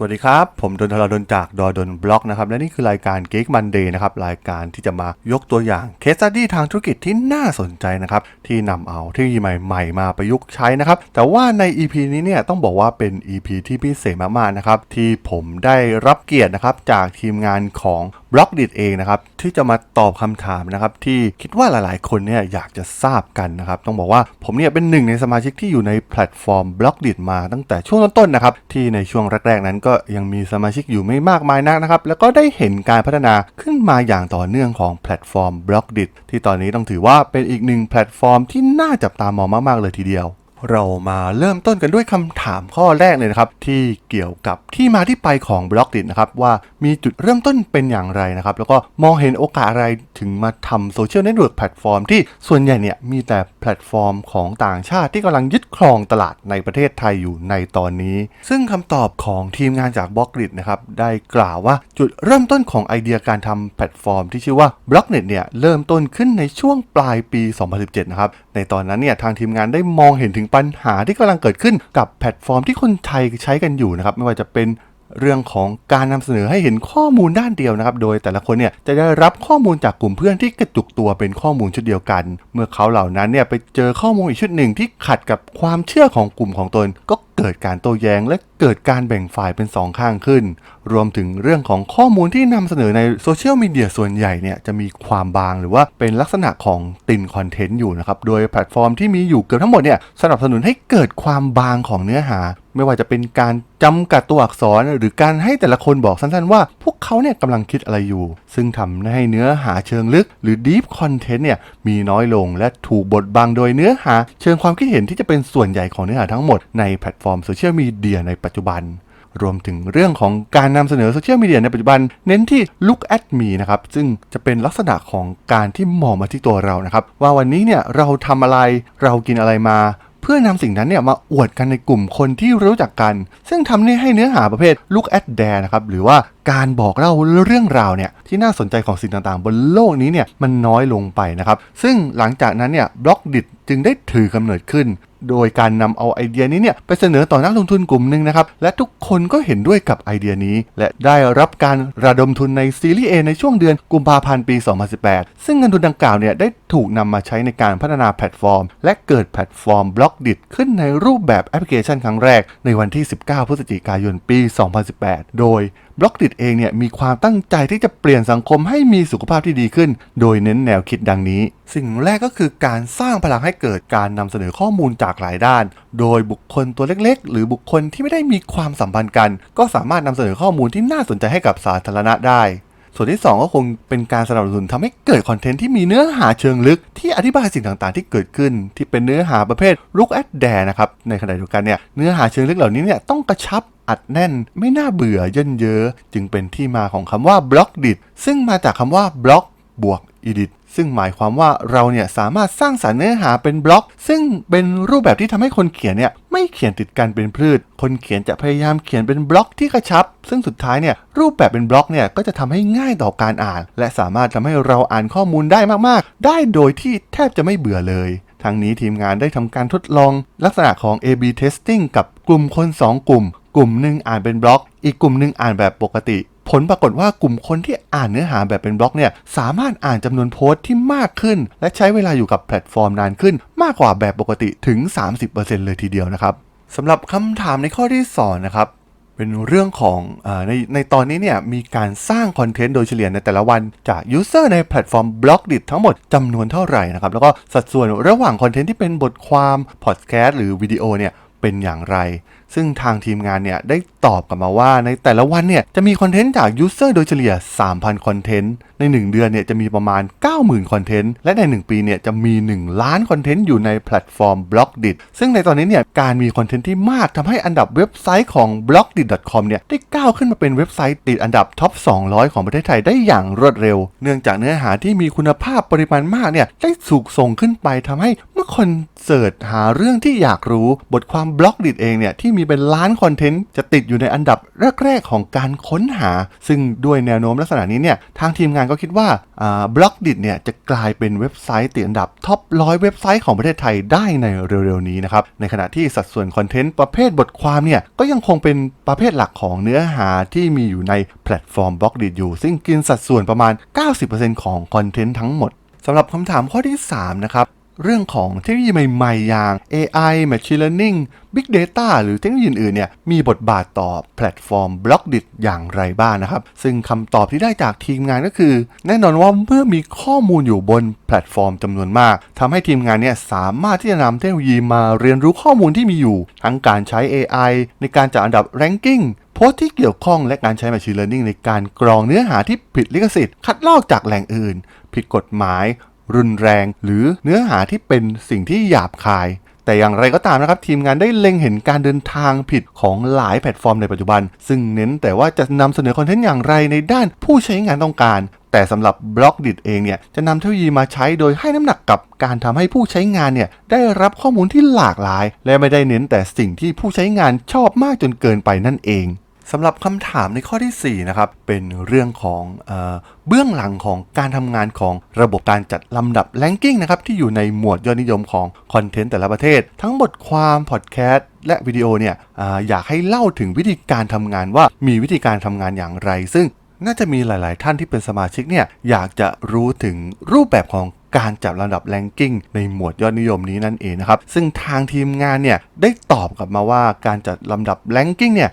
สวัสดีครับ ผมดนทรดนจากดอดนบล็อกนะครับ และนี่คือรายการ Geek Monday นะครับ รายการที่จะมายกตัวอย่างเคสตัดดี้ทางธุรกิจที่น่าสนใจนะครับ ที่นำเอาเทคโนโลยีใหม่ๆ มาประยุกต์ใช้นะครับ แต่ว่าใน EP นี้เนี่ยต้องบอกว่าเป็น EP ที่พิเศษมากๆนะครับ ที่ผมได้รับเกียรตินะครับจากทีมงานของบล็อกดิเองนะครับที่จะมาตอบคำถามนะครับที่คิดว่าหลายๆ คนเนี่ยอยากจะทราบกันนะครับต้องบอกว่าผมเนี่ยเป็นหนึ่งในสมาชิกที่อยู่ในแพลตฟอร์มบล็อกดิมาตั้งแต่ช่วงต้นๆนะครับที่ในช่วงแรกๆ นั้นก็ยังมีสมาชิกอยู่ไม่มากมายนักนะครับแล้วก็ได้เห็นการพัฒนาขึ้นมาอย่างต่อเนื่องของแพลตฟอร์มบล็อกดิที่ตอนนี้ต้องถือว่าเป็นอีกหนึ่งแพลตฟอร์มที่น่าจับตามองมากๆเลยทีเดียว เรามาเริ่มต้นกันด้วยคำถามข้อแรกเลยนะครับที่เกี่ยวกับที่มาที่ไปของบล็อกดินะครับว่ามีจุดเริ่มต้นเป็นอย่างไรนะครับแล้วก็มองเห็นโอกาสอะไร ถึงมาทำโซเชียลเน็ตเวิร์กแพลตฟอร์มที่ส่วนใหญ่เนี่ยมีแต่แพลตฟอร์มของต่างชาติที่กำลังยึดครองตลาดในประเทศไทยอยู่ในตอนนี้ ซึ่งคำตอบของทีมงานจากบล็อกดินะครับได้กล่าวว่าจุดเริ่มต้นของไอเดียการทำแพลตฟอร์มที่ชื่อว่าบล็อกเน็ตเนี่ยเริ่มต้นขึ้นในช่วงปลายปี 2017 นะครับ ในตอนนั้นเนี่ยทางทีมงานได้มองเห็นถึงปัญหาที่กำลังเกิดขึ้นกับแพลตฟอร์มที่คนไทยใช้กันอยู่นะครับไม่ว่าจะเป็น เรื่องของการนำเสนอให้เห็นข้อมูลด้านเดียวนะครับ โดยแต่ละคนเนี่ยจะได้รับข้อมูลจากกลุ่มเพื่อนที่กระจุกตัวเป็นข้อมูลชุดเดียวกัน เมื่อเขาเหล่านั้นเนี่ยไปเจอข้อมูลอีกชุดหนึ่งที่ขัดกับความเชื่อของกลุ่มของตน ก็เกิดการโต้แย้ง และเกิดการแบ่งฝ่ายเป็นสองข้างขึ้น รวมถึงเรื่องของข้อมูลที่นำเสนอในโซเชียลมีเดียส่วนใหญ่เนี่ยจะมีความบางหรือว่าเป็นลักษณะของตินคอนเทนต์อยู่นะครับ โดยแพลตฟอร์มที่มีอยู่เกือบทั้งหมดเนี่ยสนับสนุนให้เกิดความบางของเนื้อหาไม่ว่าจะเป็นการจำกัดตัวอักษรหรือการให้แต่ละคนบอกสั้นๆว่า พวกเขาเนี่ยกำลังคิดอะไรอยู่ ซึ่งทำให้เนื้อหาเชิงลึก หรือ deep content เนี่ยมีน้อยลงและถูกบดบังโดยเนื้อหา เชิงความคิดเห็นที่จะเป็นส่วนใหญ่ของเนื้อหาทั้งหมดในแพลตฟอร์มโซเชียลมีเดียในปัจจุบันรวมถึงเรื่องของการนำเสนอโซเชียลมีเดียในปัจจุบัน เน้นที่ look at me นะครับ ซึ่งจะเป็นลักษณะของการที่มองมาที่ตัวเรานะครับ ว่าวันนี้เนี่ยเราทำอะไรเรากินอะไรมา เพื่อนำสิ่งนั้นเนี่ยมาอวดกันในกลุ่มคนที่รู้จักกัน ซึ่งทำให้เนื้อหาประเภท look at there นะครับหรือว่าการบอกเล่าเรื่องราวเนี่ยที่น่าสนใจของสิ่งต่างๆ บนโลกนี้เนี่ยมันน้อยลงไปนะครับซึ่งหลังจากนั้นเนี่ยบล็อกดิ จึงได้ถือกำเนิดขึ้น โดยการนำเอาไอเดียนี้เนี่ยไปเสนอต่อนักลงทุนกลุ่มหนึ่งนะครับ และทุกคนก็เห็นด้วยกับไอเดียนี้ และได้รับการระดมทุนในซีรีส์ A ในช่วงเดือนกุมภาพันธ์ปี 2018 ซึ่งเงินทุนดังกล่าวเนี่ยได้ถูกนำมาใช้ในการพัฒนาแพลตฟอร์ม และเกิดแพลตฟอร์มบล็อกดิขึ้นในรูปแบบแอปพลิเคชันครั้งแรกในวันที่ 19 พฤศจิกายนปี 2018 โดย บล็อกดิเองเนี่ยมีความตั้งใจที่จะเปลี่ยนสังคมให้มีสุขภาพที่ดีขึ้น โดยเน้นแนวคิดดังนี้ สิ่งแรกก็คือการสร้างพลังให้เกิดการนำเสนอข้อมูลจากหลายด้าน โดยบุคคลตัวเล็กๆ หรือบุคคลที่ไม่ได้มีความสัมพันธ์กัน ก็สามารถนำเสนอข้อมูลที่น่าสนใจให้กับสาธารณะได้ ส่วนที่ 2 ก็คงเป็นการสนับสนุนทำให้เกิดคอนเทนต์ที่มีเนื้อหาเชิงลึก ที่อธิบายสิ่งต่างๆ ที่เกิดขึ้น ที่เป็นเนื้อหาประเภท look at dare นะครับในขณะเดียวกันเนี่ยเนื้อหาเชิงลึกเหล่านี้เนี่ยต้องกระชับอัดแน่นไม่น่าเบื่อเยินเยอะจึงเป็นที่มาของคำว่า block d i t ซึ่งมาจากคำว่า block บวก edit ซึ่งหมายความว่าเราเนี่ยสามารถสร้างสรรค์เนื้อหาเป็นบล็อก ซึ่งเป็นรูปแบบที่ทำให้คนเขียนเนี่ยไม่เขียนติดกันเป็นพืช คนเขียนจะพยายามเขียนเป็นบล็อกที่กระชับ ซึ่งสุดท้ายเนี่ยรูปแบบเป็นบล็อกเนี่ยก็จะทำให้ง่ายต่อการอ่าน และสามารถทำให้เราอ่านข้อมูลได้มากๆ ได้โดยที่แทบจะไม่เบื่อเลยทั้งนี้ทีมงานได้ทำการทดลองลักษณะของ A/B testing กับกลุ่มคน 2 กลุ่ม กลุ่มหนึ่งอ่านเป็นบล็อก อีกกลุ่มหนึ่งอ่านแบบปกติ ผลปรากฏว่ากลุ่มคนที่อ่านเนื้อหาแบบเป็นบล็อกเนี่ยสามารถอ่านจำนวนโพสต์ที่มากขึ้น และใช้เวลาอยู่กับแพลตฟอร์มนานขึ้น มากกว่าแบบปกติถึง 30%เลยทีเดียวนะครับสำหรับคำถามในข้อที่สองนะครับเป็นเรื่องของอในในตอนนี้เนี่ยมีการสร้างคอนเทนต์โดยเฉลี่ยในแต่ละวันจากยูเซอร์ในแพลตฟอร์มบล็อกดิทั้งหมดจำนวนเท่าไหร่นะครับแล้วก็สัดส่วนระหว่างคอนเทนต์ที่เป็นบทความพอดแคสต์หรือวิดีโอเนี่ยเป็นอย่างไร ซึ่งทางทีมงานเนี่ยได้ตอบกลับมาว่าในแต่ละวันเนี่ยจะมีคอนเทนต์จากยูเซอร์โดยเฉลี่ย 3,000 คอนเทนต์ ใน 1 เดือนเนี่ยจะมีประมาณ 90,000 คอนเทนต์ และใน 1 ปีเนี่ยจะมี 1 ล้านคอนเทนต์อยู่ในแพลตฟอร์ม b l o k d i t ซึ่งในตอนนี้เนี่ยการมีคอนเทนต์ที่มากทำให้อันดับเว็บไซต์ของ b l o k d i t c o m เนี่ยได้ก้าวขึ้นมาเป็นเว็บไซต์ติดอันดับท็อป 200 ของประเทศไทยได้อย่างรวดเร็ว เนื่องจากเนื้อหาที่มีคุณภาพปริมาณมากเนี่ยได้ถูกส่งขึ้นไปทำให้ คนเสิร์ชหาเรื่องที่อยากรู้บทความบล็อกดิทเองเนี่ยที่มีเป็นล้านคอนเทนต์จะติดอยู่ในอันดับแรกๆของการค้นหา ซึ่งด้วยแนวโน้มลักษณะนี้เนี่ยทางทีมงานก็คิดว่าบล็อกดิทเนี่ยจะกลายเป็นเว็บไซต์ติดอันดับท็อปร้อยเว็บไซต์ของประเทศไทยได้ในเร็วๆนี้นะครับในขณะที่สัดส่วนคอนเทนต์ประเภทบทความเนี่ยก็ยังคงเป็นประเภทหลักของเนื้อหาที่มีอยู่ในแพลตฟอร์มบล็อกดิทอยู่ ซึ่งกินสัดส่วนประมาณ 90%ของคอนเทนต์ทั้งหมดสำหรับคำถามข้อที่ 3 นะครับ เรื่องของเทคโนโลยีใหม่ๆ อย่าง AI Machine Learning Big Data หรือเทคโนโลยีอื่นๆเนี่ยมีบทบาทต่อแพลตฟอร์ม b l o c k d i t อย่างไรบ้างนนะครับ ซึ่งคำตอบที่ได้จากทีมงานก็คือ แน่นอนว่าเมื่อมีข้อมูลอยู่บนแพลตฟอร์มจำนวนมากทำให้ทีมงานเนี่ยสามารถที่จะนำเทคโนโลยีมาเรียนรู้ข้อมูลที่มีอยู่ ทั้งการใช้ AI ในการจัดอันดับ ranking โพสต์ที่เกี่ยวข้องและการใช้ Machine Learning ในการกรองเนื้อหาที่ผิดลิขสิทธิ์ คัดลอกจากแหล่งอื่น ผิดกฎหมาย รุนแรง หรือเนื้อหาที่เป็นสิ่งที่หยาบคาย แต่อย่างไรก็ตามนะครับทีมงานได้เล็งเห็นการเดินทางผิดของหลายแพลตฟอร์มในปัจจุบัน ซึ่งเน้นแต่ว่าจะนำเสนอคอนเทนต์อย่างไรในด้านผู้ใช้งานต้องการแต่สำหรับบล็อกดิเองเนี่ยจะนำเทคโนโลยีมาใช้โดยให้น้ำหนักกับการทำให้ผู้ใช้งานเนี่ยได้รับข้อมูลที่หลากหลาย และไม่ได้เน้นแต่สิ่งที่ผู้ใช้งานชอบมากจนเกินไปนั่นเอง สำหรับคำถามในข้อที่ 4 นะครับ เป็นเรื่องของเออเบื้องหลังของการทำงานของระบบการจัดลำดับแลนกิ้งนะครับที่อยู่ในหมวดยอดนิยมของคอนเทนต์แต่ละประเทศ ทั้งบทความพอดแคสต์และวิดีโอเนี่ยออยากให้เล่าถึงวิธีการทำงานว่ามีวิธีการทำงานอย่างไร ซึ่งน่าจะมีหลาย ๆ ท่านที่เป็นสมาชิกเนี่ยอยากจะรู้ถึงรูปแบบของการจับลำดับแรงกิ้งในหมวดยอดนิยมนี้นั่นเองนะครับ ซึ่งทางทีมงานเนี่ยได้ตอบกลับมาว่าการจัดลำดับแรงกิ้งเนี่ย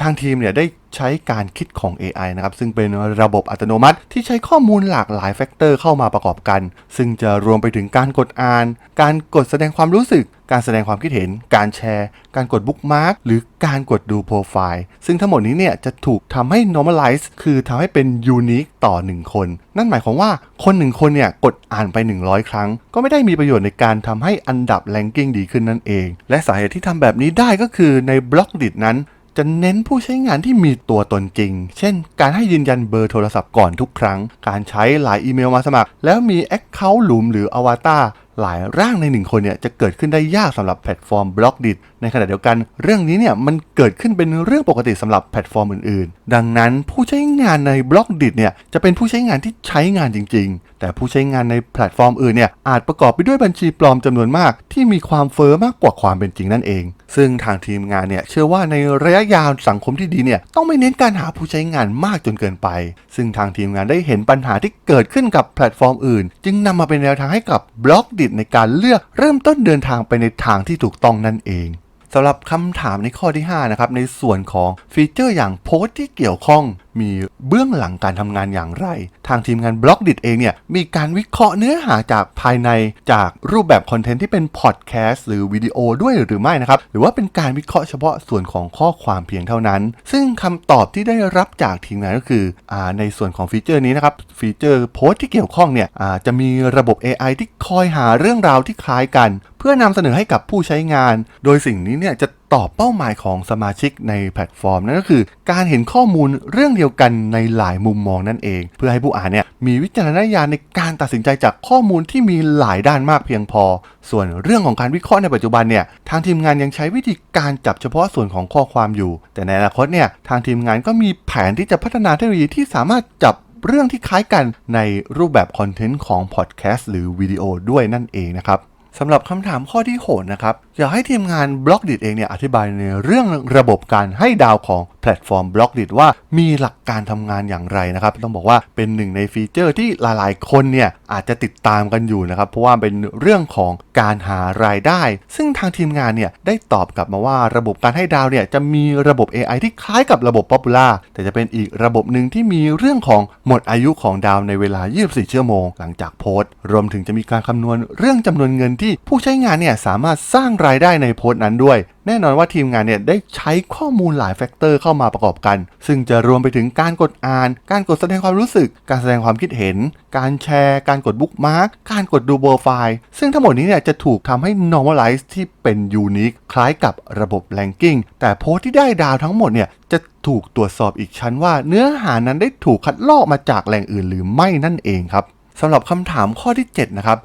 ทางทีมเนี่ยได้ใช้การคิดของ AI นะครับ ซึ่งเป็นระบบอัตโนมัติที่ใช้ข้อมูลหลากหลายแฟกเตอร์เข้ามาประกอบกัน ซึ่งจะรวมไปถึงการกดอ่าน การกดแสดงความรู้สึก การแสดงความคิดเห็น การแชร์ การกดบุ๊กมาร์กหรือการกดดูโปรไฟล์ ซึ่งทั้งหมดนี้เนี่ยจะถูกทำให้ normalize คือทำให้เป็น unique ต่อ 1 คน นั่นหมายความว่าคนหนึ่งคนเนี่ยกดอ่านไป 100 ครั้ง ก็ไม่ได้มีประโยชน์ในการทำให้อันดับ ranking ดีขึ้นนั่นเอง และสาเหตุที่ทำแบบนี้ได้ก็คือในบล็อกดินั้น จะเน้นผู้ใช้งานที่มีตัวตนจริง เช่น การให้ยืนยันเบอร์โทรศัพท์ก่อนทุกครั้ง การใช้หลายอีเมลมาสมัคร แล้วมี Account หลุมหรืออวตารหลายร่างในหนึ่งคนเนี่ยจะเกิดขึ้นได้ยากสำหรับแพลตฟอร์มบล็อกดิในขณะเดียวกัน เรื่องนี้เนี่ยมันเกิดขึ้นเป็นเรื่องปกติสำหรับแพลตฟอร์มอื่นๆ ดังนั้นผู้ใช้งานในบล็อกดิเนี่ยจะเป็นผู้ใช้งานที่ใช้งานจริง ๆ แต่ผู้ใช้งานในแพลตฟอร์มอื่นเนี่ยอาจประกอบไปด้วยบัญชีปลอมจำนวนมาก ที่มีความเฟอ้อมากกว่าความเป็นจริงนั่นเอง ซึ่งทางทีมงานเนี่ยเชื่อว่าในระยะยาวสังคมที่ดีเนี่ยต้องไม่เน้นการหาผู้ใช้งานมากจนเกินไป ซึ่งทางทีมงานได้เห็นปัญหาที่เกิดขึ้นกับแพลตฟอร์มอื่น จึงนำมาเป็นแนวทางให้กับบล็อกดิในการเลือกเริ่มต้นเดินทางไปในทางที่ถูกต้องนั่นเองสำหรับคำถามในข้อที่ 5 นะครับ ในส่วนของฟีเจอร์อย่างโพสต์ที่เกี่ยวข้องมีเบื้องหลังการทำงานอย่างไร ทางทีมงานบล็อกดิเองเนี่ยมีการวิเคราะห์เนื้อหาจากภายในจากรูปแบบคอนเทนต์ที่เป็นพอดแคสต์หรือวิดีโอด้วยหรือไม่นะครับ หรือว่าเป็นการวิเคราะห์เฉพาะส่วนของข้อความเพียงเท่านั้น ซึ่งคำตอบที่ได้รับจากทีมงานก็คืออในส่วนของฟีเจอร์นี้นะครับฟีเจอร์โพสต์ที่เกี่ยวข้องเนี่ยจะมีระบบ AI ที่คอยหาเรื่องราวที่คล้ายกัน เพื่อนำเสนอให้กับผู้ใช้งาน โดยสิ่งนี้เนี่ยจะ ตอบเป้าหมายของสมาชิกในแพลตฟอร์มนั่นก็คือ การเห็นข้อมูลเรื่องเดียวกันในหลายมุมมองนั่นเอง เพื่อให้ผู้อ่านเนี่ยมีวิจารณญาณในการตัดสินใจจากข้อมูลที่มีหลายด้านมากเพียงพอ ส่วนเรื่องของการวิเคราะห์ในปัจจุบันเนี่ยทางทีมงานยังใช้วิธีการจับเฉพาะส่วนของข้อความอยู่ แต่ในอนาคตเนี่ยทางทีมงานก็มีแผนที่จะพัฒนาเทคโนโลยีที่สามารถจับเรื่องที่คล้ายกันในรูปแบบคอนเทนต์ของพอดแคสต์หรือวิดีโอด้วยนั่นเองนะครับ สำหรับคำถามข้อที่6นะครับ อยากให้ทีมงานบล็อกดิเองเนี่ยอธิบายในเรื่องระบบการให้ดาวของแพลตฟอร์มบล็อกดิว่ามีหลักการทำงานอย่างไรนะครับ ต้องบอกว่าเป็นหนึ่งในฟีเจอร์ที่หลายๆ คนเนี่ยอาจจะติดตามกันอยู่นะครับ เพราะว่าเป็นเรื่องของการหารายได้ ซึ่งทางทีมงานเนี่ยได้ตอบกลับมาว่าระบบการให้ดาวเนี่ยจะมีระบบ AI ที่คล้ายกับระบบ Popular แต่จะเป็นอีกระบบหนึ่งที่มีเรื่องของหมดอายุของดาวในเวลา 24 ชั่วโมง หลังจากโพสต์ รวมถึงจะมีการคำนวณเรื่องจำนวนเงินที่ผู้ใช้งานเนี่ยสามารถสร้างรายได้ในโพสต์นั้นด้วย แน่นอนว่าทีมงานเนี่ยได้ใช้ข้อมูลหลายแฟกเตอร์เข้ามาประกอบกัน ซึ่งจะรวมไปถึงการกดอ่าน การกดแสดงความรู้สึก การแสดงความคิดเห็น การแชร์ การกดบุ๊กมาร์กการกดดูโปรไฟล์ซึ่งทั้งหมดนี้เนี่ยจะถูกทำให้ normalize ที่เป็น unique คล้ายกับระบบ ranking แต่โพสต์ที่ได้ดาวทั้งหมดเนี่ยจะถูกตรวจสอบอีกชั้นว่าเนื้อหานั้นได้ถูกคัดลอกมาจากแหล่งอื่นหรือไม่นั่นเองครับ สำหรับคำถามข้อที่ 7 นะครับ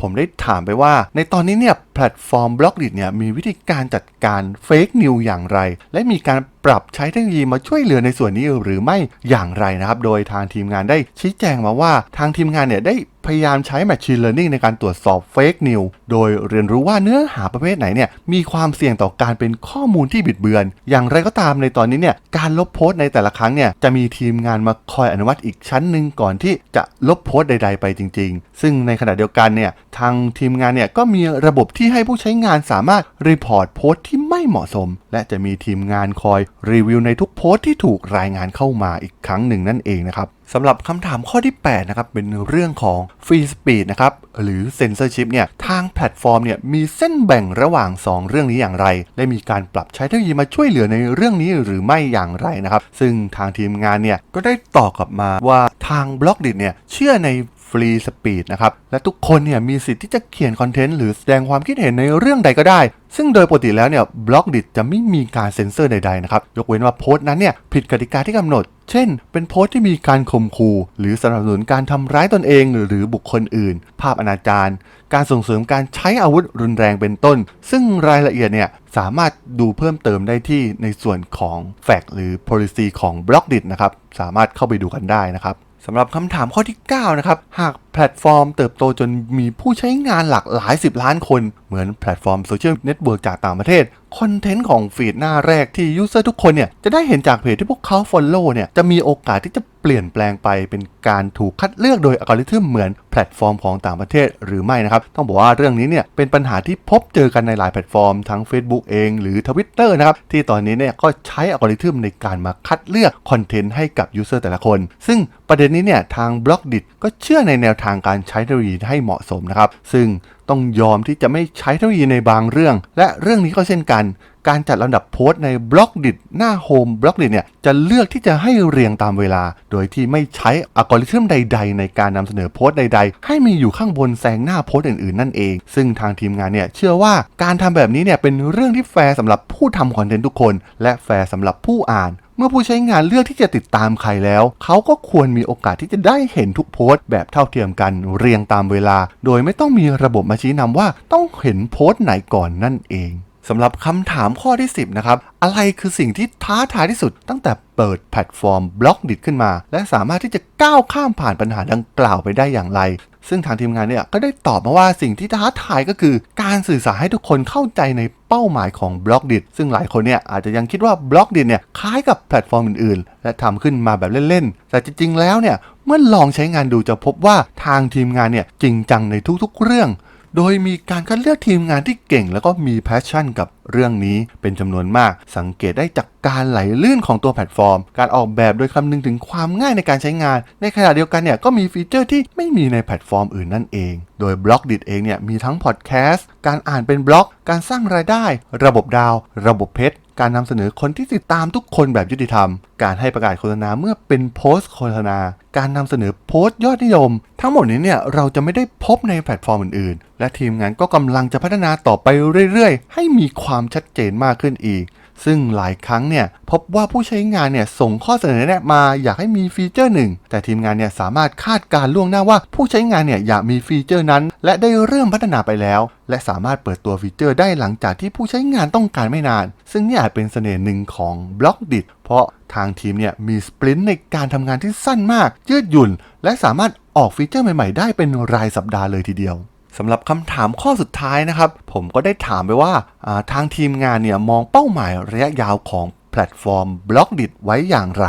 ผมได้ถามไปว่า ในตอนนี้เนี่ยแพลตฟอร์มบล็อกดิเนี่ยมีวิธีการจัดการเฟกนิวอย่างไร และมีการปรับใช้เทคโนโลยีมาช่วยเหลือในส่วนนี้หรือไม่อย่างไรนะครับ โดยทางทีมงานได้ชี้แจงมาว่าทางทีมงานเนี่ยได้พยายามใช้ Machine Learning ในการตรวจสอบเฟกนิวโดยเรียนรู้ว่าเนื้อหาประเภทไหนเนี่ยมีความเสี่ยงต่อการเป็นข้อมูลที่บิดเบือน อย่างไรก็ตามในตอนนี้เนี่ยการลบโพสต์ในแต่ละครั้งเนี่ยจะมีทีมงานมาคอยอนุมัติอีกชั้นหนึ่งก่อนที่จะลบโพสต์ใด ๆ ไปจริง ๆ ซึ่งในขณะเดียวกันเนี่ยทางทีมงานเนี่ยก็มีระบบที่ให้ผู้ใช้งานสามารถรีพอร์ตโพสต์ที่ไม่เหมาะสมและจะมีทีมงานคอยรีวิวในทุกโพสต์ที่ถูกรายงานเข้ามาอีกครั้งหนึ่งนั่นเองนะครับสำหรับคำถามข้อที่ 8 นะครับ เป็นเรื่องของ Free Speed นะครับ หรือ Censorship เนี่ย ทางแพลตฟอร์มเนี่ย มีเส้นแบ่งระหว่าง 2 เรื่องนี้อย่างไรและมีการปรับใช้เทคโนโลยีมาช่วยเหลือในเรื่องนี้หรือไม่อย่างไรนะครับ ซึ่งทางทีมงานเนี่ย ก็ได้ตอบกลับมาว่าทางบล็อกดิเนี่ย เชื่อใน ฟรีสปีดนะครับ และทุกคนเนี่ยมีสิทธิ์ที่จะเขียนคอนเทนต์หรือแสดงความคิดเห็นในเรื่องใดก็ได้ ซึ่งโดยปกติแล้วเนี่ยบล็อกดิจะไม่มีการเซ็นเซอร์ใดๆนะครับ ยกเว้นว่าโพสต์นั้นเนี่ยผิดกติกาที่กำหนด เช่น เป็นโพสต์ที่มีการข่มขู่หรือสนับสนุนการทำร้ายตนเอง หรือบุคคลอื่น ภาพอนาจารการส่งเสริมการใช้อาวุธรุนแรงเป็นต้น ซึ่งรายละเอียดเนี่ยสามารถดูเพิ่มเติมได้ที่ในส่วนของแฟกหรือ policy ของ b l o c k d i t นะครับ สามารถเข้าไปดูกันได้นะครับ สำหรับคำถามข้อที่ 9 นะครับ หากแพลตฟอร์มเติบโตจนมีผู้ใช้งานหลากหลาย 10 ล้านคน เหมือนแพลตฟอร์มโซเชียลเน็ตเวิร์กจากต่างประเทศ คอนเทนต์ของฟีดหน้าแรกที่ยูเซอร์ทุกคนเนี่ย จะได้เห็นจากเพจที่พวกเขา Follow เนี่ย จะมีโอกาสที่จะเปลี่ยนแปลงไปเป็นการถูกคัดเลือกโดยอัลกอริทึมเหมือนแพลตฟอร์มของต่างประเทศหรือไม่นะครับ ต้องบอกว่าเรื่องนี้เนี่ยเป็นปัญหาที่พบเจอกันในหลายแพลตฟอร์มทั้ง Facebook เองหรือ Twitter นะครับ ที่ตอนนี้เนี่ยก็ใช้อัลกอริทึมในการมาคัดเลือกคอนเทนต์ให้กับยูเซอร์แต่ละคน ซึ่งประเด็นนี้เนี่ยทาง b l o c k d i t ก็เชื่อในแนวทางการใช้เทคโนโลยีให้เหมาะสมนะครับ ซึ่งต้องยอมที่จะไม่ใช้เทคโนโลยีในบางเรื่อง และเรื่องนี้ก็เช่นกัน การจัดลำดับโพสต์ในบล็อกดิหน้าโฮมบล็อกดิเนี่ยจะเลือกที่จะให้เรียงตามเวลา โดยที่ไม่ใช้อัลกอริทึมใด ๆ ในการนำเสนอโพสต์ใด ๆ ให้มีอยู่ข้างบนแซงหน้าโพสต์อื่นๆนั่นเอง ซึ่งทางทีมงานเนี่ยเชื่อว่าการทำแบบนี้เนี่ยเป็นเรื่องที่แฟร์สำหรับผู้ทำคอนเทนต์ทุกคน และแฟร์สำหรับผู้อ่าน มื่อผู้ใช้งานเลือกที่จะติดตามใครแล้ว เขาก็ควรมีโอกาสที่จะได้เห็นทุกโพสต์แบบเท่าเทียมกันเรียงตามเวลา โดยไม่ต้องมีระบบมาชี้นำว่าต้องเห็นโพสต์ไหนก่อนนั่นเอง สำหรับคำถามข้อที่ 10 นะครับ อะไรคือสิ่งที่ท้าทายที่สุดตั้งแต่เปิดแพลตฟอร์มบล็อกดิขึ้นมา และสามารถที่จะก้าวข้ามผ่านปัญหาดังกล่าวไปได้อย่างไร ซึ่งทางทีมงานเนี่ยก็ได้ตอบมาว่าสิ่งที่ท้าทายก็คือ การสื่อสารให้ทุกคนเข้าใจในเป้าหมายของบล็อกดิซึ่งหลายคนเนี่ยอาจจะยังคิดว่าบล็อกดิเนี่ยคล้ายกับแพลตฟอร์มอื่นๆ และทำขึ้นมาแบบเล่นๆ แต่จริงๆแล้วเนี่ยเมื่อลองใช้งานดูจะพบว่าทางทีมงานเนี่ยจริงจังในทุกๆ เรื่อง โดยมีการคัดเลือกทีมงานที่เก่งแล้วก็มีแพชชั่นกับ เรื่องนี้เป็นจำนวนมาก สังเกตได้จากการไหลลื่นของตัวแพลตฟอร์ม การออกแบบโดยคำนึงถึงความง่ายในการใช้งาน ในขณะเดียวกันเนี่ยก็มีฟีเจอร์ที่ไม่มีในแพลตฟอร์มอื่นนั่นเอง โดยบล็อกดิเองเนี่ยมีทั้งพอดแคสต์การอ่านเป็นบล็อก การสร้างรายได้ ระบบดาว ระบบเพชรการนำเสนอคนที่ติดตามทุกคนแบบยุติธรรม การให้ประกาศโฆษณาเมื่อเป็นโพสต์โฆษณา การนำเสนอโพสต์ยอดนิยม ทั้งหมดนี้เนี่ยเราจะไม่ได้พบในแพลตฟอร์มอื่นๆ และทีมงานก็กำลังจะพัฒนาต่อไปเรื่อยๆ ให้มีความชัดเจนมากขึ้นอีก ซึ่งหลายครั้งเนี่ยพบว่าผู้ใช้งานเนี่ยส่งข้อเสนอแนะมาอยากให้มีฟีเจอร์หนึ่ง แต่ทีมงานเนี่ยสามารถคาดการล่วงหน้าว่าผู้ใช้งานเนี่ยอยากมีฟีเจอร์นั้น และได้เริ่มพัฒนาไปแล้ว และสามารถเปิดตัวฟีเจอร์ได้หลังจากที่ผู้ใช้งานต้องการไม่นาน ซึ่งนี่อาจเป็นเสน่ห์หนึ่งของบล็อกดิเพราะทางทีมเนี่ยมีสปรินต์ในการทำงานที่สั้นมาก ยืดหยุ่น และสามารถออกฟีเจอร์ใหม่ ๆ ได้เป็นรายสัปดาห์เลยทีเดียว สำหรับคำถามข้อสุดท้ายนะครับ ผมก็ได้ถามไปว่าาทางทีมงานเนี่ยมองเป้าหมายระยะยาวของแพลตฟอร์มบล็อกดิไว้อย่างไร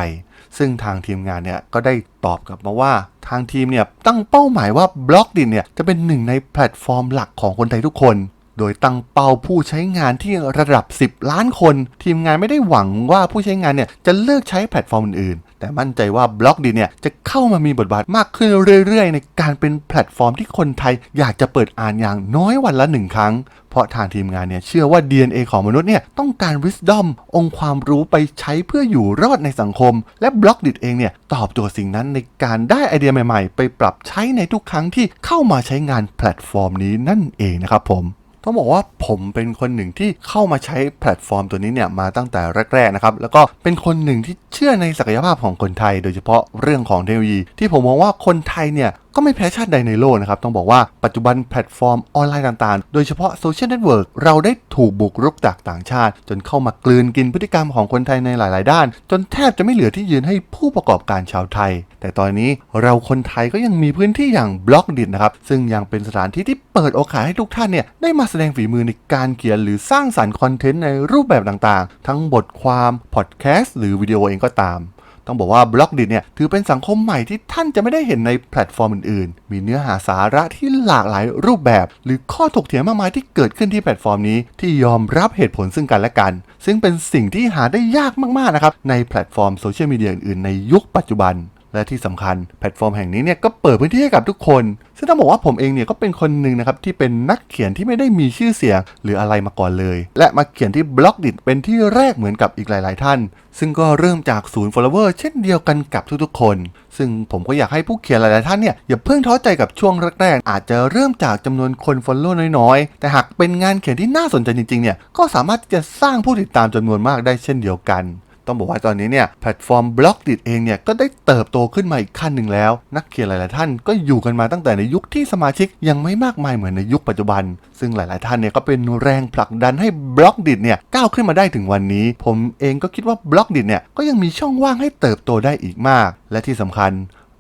ซึ่งทางทีมงานเนี่ยก็ได้ตอบกลับมาว่าทางทีมเนี่ยตั้งเป้าหมายว่าบล็อกดิเนี่ยจะเป็นหนึ่งในแพลตฟอร์มหลักของคนไทยทุกคน โดยตั้งเป้าผู้ใช้งานที่ระดับ 10 ล้านคน ทีมงานไม่ได้หวังว่าผู้ใช้งานเนี่ยจะเลิกใช้แพลตฟอร์มอื่นๆ แต่มั่นใจว่าบล็อกดีเนี่ยจะเข้ามามีบทบาทมากขึ้นเรื่อยๆ ในการเป็นแพลตฟอร์มที่คนไทยอยากจะเปิดอ่านอย่างน้อยวันละหนึ่งครั้ง เพราะทางทีมงานเนี่ยเชื่อว่า DNA ของมนุษย์เนี่ยต้องการ wisdom องค์ความรู้ไปใช้เพื่ออยู่รอดในสังคม และบล็อกดิเองเนี่ยตอบโจทย์สิ่งนั้นในการได้ไอเดียใหม่ๆ ไปปรับใช้ในทุกครั้งที่เข้ามาใช้งานแพลตฟอร์มนี้นั่นเองนะครับผม ต้องบอกว่าผมเป็นคนหนึ่งที่เข้ามาใช้แพลตฟอร์มตัวนี้เนี่ยมาตั้งแต่แรกๆนะครับแล้วก็เป็นคนหนึ่งที่เชื่อในศักยภาพของคนไทย โดยเฉพาะเรื่องของเทคโนโลยี ที่ผมมองว่าคนไทยเนี่ย ก็ไม่แพ้ชาติใดในโลกนะครับ ต้องบอกว่าปัจจุบันแพลตฟอร์มออนไลน์ต่างๆ โดยเฉพาะโซเชียลเน็ตเวิร์กเราได้ถูกบุกรุกจากต่างชาติ จนเข้ามากลืนกินพฤติกรรมของคนไทยในหลาย ๆ ด้าน จนแทบจะไม่เหลือที่ยืนให้ผู้ประกอบการชาวไทย แต่ตอนนี้เราคนไทยก็ยังมีพื้นที่อย่างบล็อกดินะครับซึ่งยังเป็นสถานที่ที่เปิดโอกาสให้ทุกท่านเนี่ยได้มาแสดงฝีมือในการเขียนหรือสร้างสรรค์คอนเทนต์ในรูปแบบต่างๆ ทั้งบทความพอดแคสต์หรือวิดีโอเองก็ตาม ต้องบอกว่าบล็อกดิเนี่ยถือเป็นสังคมใหม่ที่ท่านจะไม่ได้เห็นในแพลตฟอร์มอื่นๆ มีเนื้อหาสาระที่หลากหลายรูปแบบ หรือข้อถกเถียงมากมายที่เกิดขึ้นที่แพลตฟอร์มนี้ที่ยอมรับเหตุผลซึ่งกันและกัน ซึ่งเป็นสิ่งที่หาได้ยากมากๆนะครับในแพลตฟอร์มโซเชียลมีเดียอื่นๆในยุคปัจจุบัน และที่สำคัญแพลตฟอร์มแห่งนี้เนี่ยก็เปิดพื้นที่ให้กับทุกคน ซึ่งต้องบอกว่าผมเองเนี่ยก็เป็นคนหนึ่งนะครับที่เป็นนักเขียนที่ไม่ได้มีชื่อเสียงหรืออะไรมาก่อนเลย และมาเขียนที่บล็อกดิเป็นที่แรกเหมือนกับอีกหลาย ๆ ท่าน ซึ่งก็เริ่มจากศูนย์ follower เช่นเดียวกันกับทุก ๆ คน ซึ่งผมก็อยากให้ผู้เขียนหลาย ๆ ท่านเนี่ยอย่าเพิ่งท้อใจกับช่วงแรก ๆ อาจจะเริ่มจากจำนวนคน follow น้อย ๆ แต่หากเป็นงานเขียนที่น่าสนใจจริง ๆ เนี่ยก็สามารถที่จะสร้างผู้ติดตามจำนวนมากได้เช่นเดียวกัน ต้องบอกว่าตอนนี้เนี่ยแพลตฟอร์มบล็อกดิเองเนี่ยก็ได้เติบโตขึ้นมาอีกขั้นหนึ่งแล้ว นักเขียนหลาย ๆ ท่านก็อยู่กันมาตั้งแต่ในยุคที่สมาชิกยังไม่มากมายเหมือนในยุคปัจจุบัน ซึ่งหลาย ๆ ท่านเนี่ยก็เป็นแรงผลักดันให้บล็อกดิเนี่ยก้าวขึ้นมาได้ถึงวันนี้ ผมเองก็คิดว่าบล็อกดิเนี่ยก็ยังมีช่องว่างให้เติบโตได้อีกมาก และที่สำคัญ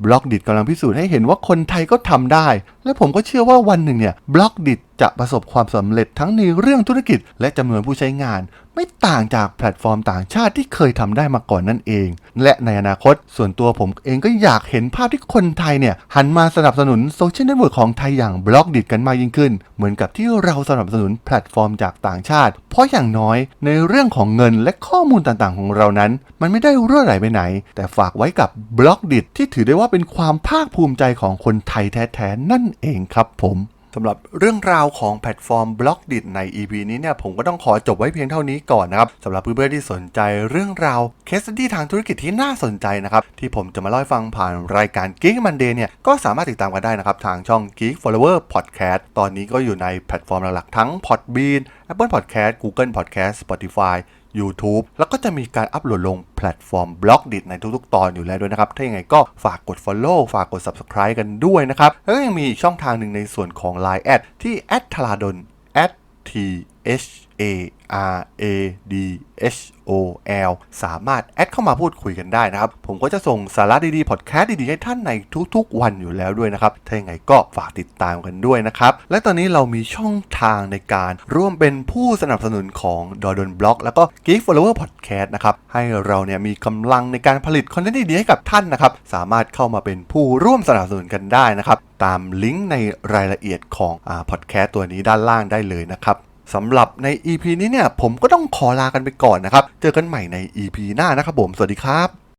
บล็อกดิกำลังพิสูจน์ให้เห็นว่าคนไทยก็ทำได้ และผมก็เชื่อว่าวันหนึ่งเนี่ยบล็อกดิจะประสบความสำเร็จทั้งในเรื่องธุรกิจและจำนวนผู้ใช้งาน ไม่ต่างจากแพลตฟอร์มต่างชาติที่เคยทำได้มาก่อนนั่นเอง และในอนาคตส่วนตัวผมเองก็อยากเห็นภาพที่คนไทยเนี่ย หันมาสนับสนุนโซเชียลเน็ตเวิร์กของไทยอย่างบล็อกดิจกันมากยิ่งขึ้น เหมือนกับที่เราสนับสนุนแพลตฟอร์มจากต่างชาติ เพราะอย่างน้อยในเรื่องของเงินและข้อมูลต่างๆ ของเรานั้น มันไม่ได้รั่วไหลไปไหน แต่ฝากไว้กับบล็อกดิจที่ถือได้ว่าเป็นความภาคภูมิใจของคนไทยแท้ๆนั่นเองครับผม สำหรับเรื่องราวของแพลตฟอร์มบล็อกดิใน EP นี้เนี่ยผมก็ต้องขอจบไว้เพียงเท่านี้ก่อนนะครับสำหรับเพื่อนๆที่สนใจเรื่องราวเคสที่ทางธุรกิจที่น่าสนใจนะครับที่ผมจะมาเล่าให้ฟังผ่านรายการ Geek Monday เนี่ยก็สามารถติดตามกันได้นะครับทางช่อง Geek Follower Podcast ตอนนี้ก็อยู่ในแพลตฟอร์มหลักๆทั้ง Podbean Apple Podcast Google Podcast Spotify YouTube แล้วก็จะมีการอัปโหลดลงแพลตฟอร์มบล็อกดิในทุกๆ ตอนอยู่แล้วด้วยนะครับ ถ้าอย่างไรก็ฝากกด Follow ฝากกด Subscribe กันด้วยนะครับ แล้วก็ยังมีอีกช่องทางหนึ่งในส่วนของ Line แอดที่แอดทลาดน t h a r a d h o l สามารถแอดเข้ามาพูดคุยกันได้นะครับ ผมก็จะส่งสาระดีๆ พอดแคสต์ดีๆ ให้ท่านในทุกๆ วันอยู่แล้วด้วยนะครับ ถ้าอย่างไรก็ฝากติดตามกันด้วยนะครับ และตอนนี้เรามีช่องทางในการร่วมเป็นผู้สนับสนุนของดอดนบล็อกแล้วก็ Geek Flower Podcast นะครับ ให้เราเนี่ยมีกำลังในการผลิตคอนเทนต์ดีๆ ให้กับท่านนะครับ สามารถเข้ามาเป็นผู้ร่วมสนับสนุนกันได้นะครับ ตามลิงก์ในรายละเอียดของพอดแคสต์ตัวนี้ด้านล่างได้เลยนะครับ สำหรับใน EP นี้เนี่ยผมก็ต้องขอลากันไปก่อนนะครับ เจอกันใหม่ใน EP หน้านะครับผม สวัสดีครับ